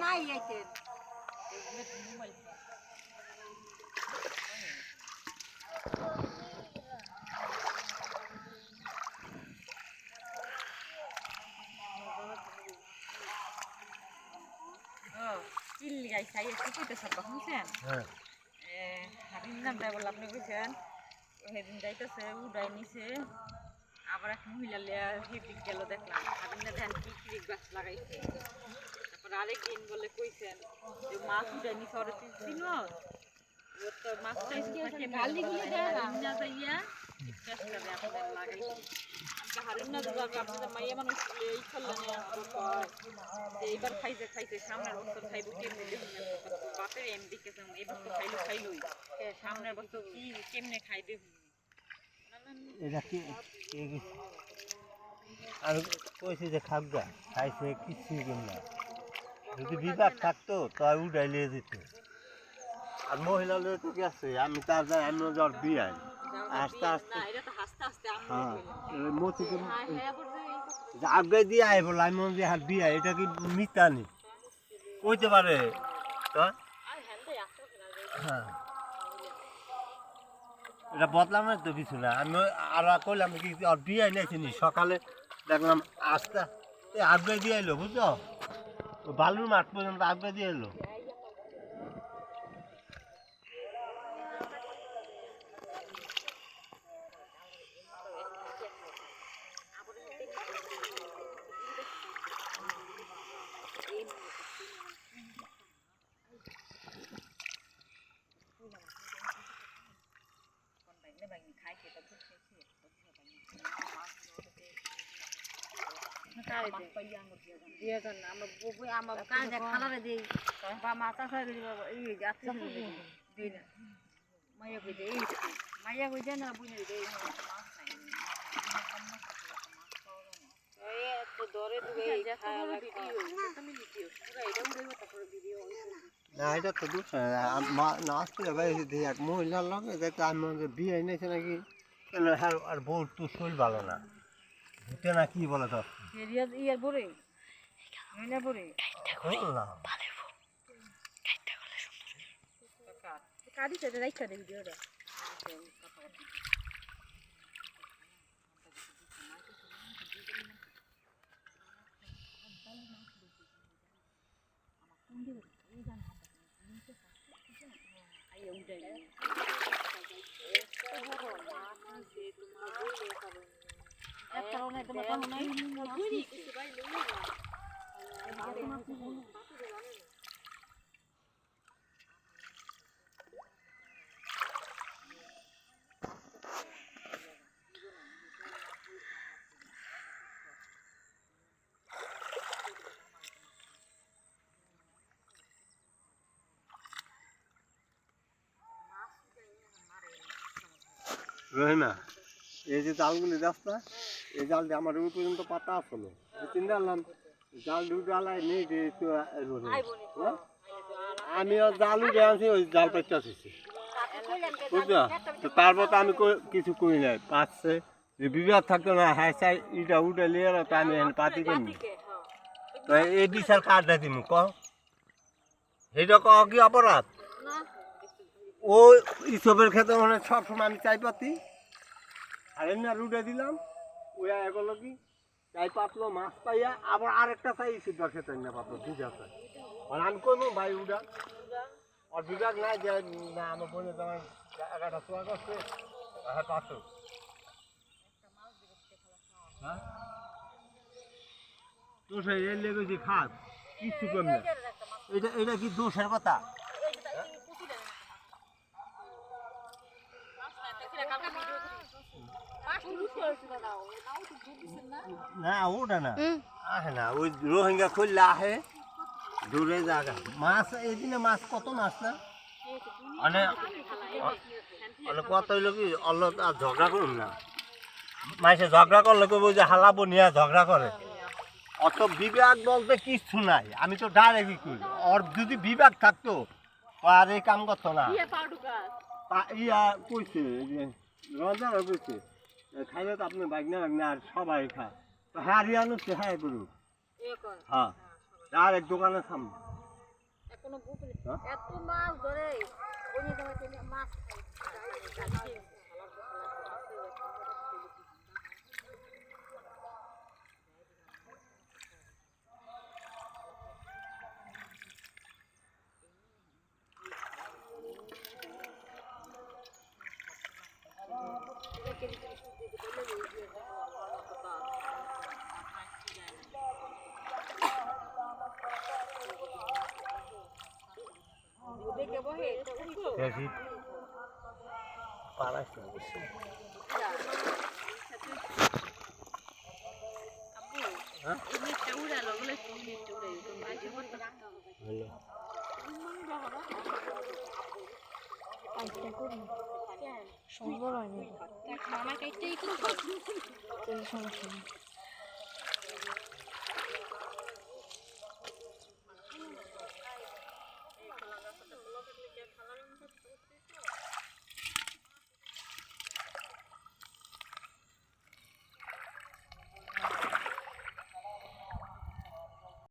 নাই আইতে চিল্লি গাইছে আইয়া কি কইতেছেন শুনছেন হ্যাঁ। হাবির নামটা আপনি কইছেন সেদিন যাইতেছে উড়াই নিছে। আবার এক মহিলা লিয়া সেদিক গেল দেখলাম। হাবির না ধ্যান কি কি গাছ লাগাইছে। তারপর আরেকদিন বলে কইছেন যে মাছ উড়াই নিছে ওরা তুই চিন তো মাছ না যাইয়া চেষ্টা করে আপনাদের লাগাইছে আমাকে হারিন আপনাদের মাইয়া মানুষ এই করলেন যে এইবার খাইছে খাইছে সামনের বছর খাইব কেমনে বাপের এম দিকেছে এবার তো খাইলো খাইলোই। সামনের বছর কি কেমনে খাই এটা কি আর কইছে যে খাগা খাইছে কিনা যদি বিভাগ থাকতো তাই উঠাই লিয়ে যেত। আর মহিলা লোক তো গেছে আমি তার যাই আমি জ্বর বিয়াই আস্তে আস্তে। হ্যাঁ মতিকে হ্যাঁ হ্যাঁ আগে দিয়ে আয় বলে আমি মনে হাত বিয়া এটা কি মিতানি কইতে পারে? তো? হ্যাঁ হ্যাঁ। এটা বদলাম তো কিছু না। আমি আর কইলাম কি আর বিয়ে নিয়েছি নি সকালে দেখলাম আস্তে, এই আগে দিয়ে এলো, বুঝছ? বালুর মাঠ পর্যন্ত আগে দিয়ে এলো দিয়ে দেন আমরা বুবু আমার কাজে খালারে দেই বা মাথা খাই দিব এই যাচ্ছে দিই না মাইয়া কই দেই মাইয়া কই দেন বুঝে দেই এই তো দরে দিবে এই খায়া ভিডিও তুমি ভিডিও পুরো এটা উড়ে তারপরে ভিডিও না এটা তো দোষ না আসতে ভাই এক মহিলার লগে আমি বিয়ে নাকি হ্যাঁ আর বউ তো শরীর ভালো না ভূতে না কি বলে তো? এরিয়া ইয়ার পরে মহিলা পরে কাটি রাইখা ভিডিওটা রহিমা এই যে জালগুলি যাস এই জালটি আমার ওই পর্যন্ত পাতা আসলো চিন্তা করলাম, জাল দুটো আলাই নেই যে একটু হ্যাঁ? আমিও জাল উঠে আনছি, ওই জাল পেটটা আসছি। বুঝছ? তো তারপর তো আমি কিছু করি নাই। পাচ্ছে। যে বিবাদ থাকতো না হ্যাঁ চাই, ইটা উঠে নিয়ে তো আমি পাতি করি তো এই বিচার কার্ডটা দিমু ক? এইটা ক কি অপরাধ? ও, ইসবের ক্ষেত্রে মানে সবসময় আমি চাই পাতি আর এমনি রুটে দিলাম। ওই এগুলো কি চাই পাতলো মাছ পাইয়া, আবার আরেকটা চাই ইসুদার ক্ষেত্রে না পাতলো দুটা চাই আর আমি কইবো ভাই উডা। আর বিভাগ নাই যে, না আমার বোনের তোমার এগারোটা সোয়া করছে হ্যাঁ পাতো হ্যাঁ? তো সেই লেগেছি খাস, কিচ্ছু কম না। এটা এটা কি দোষের কথা? না ওটা না। আহে না ওই রোহিঙ্গা খুললে আহে দূরে জায়গা। মাছ এদিনে মাছ কত মাছ না? মানে মানে কত হইল কি অল্ল আর ঝগড়া করুন না। মাইসে ঝগড়া করলে কইব যে হালাবো নিয়ে ঝগড়া করে। অত বিভাগ বলতে কিচ্ছু নাই। আমি তো ডাইরেক্টই করি। ওর যদি বিভাগ থাকতো আর এই কাম করতো না। ইয়ে ইয়া কইছে রঞ্জারা কইছে। খাইলে তো আপনি বাগনা বাগনা আর সবাই খায়। তো হ্যাঁ রিয়ানো সে হ্যাঁ এখন হ্যাঁ। আর এক দোকানের সামনে। হ্যাঁ? এত মাছ ধরে। মাছ খাই দেখে বহে দেখি পাড়াইছে অবশ্যই আব্বু হ্যাঁ? এই নেটটা উড়ালো বলে তুমি নেটটা উড়াই তুমি আগে করতে হলো সুন্দর হয়নি সমস্যা নেই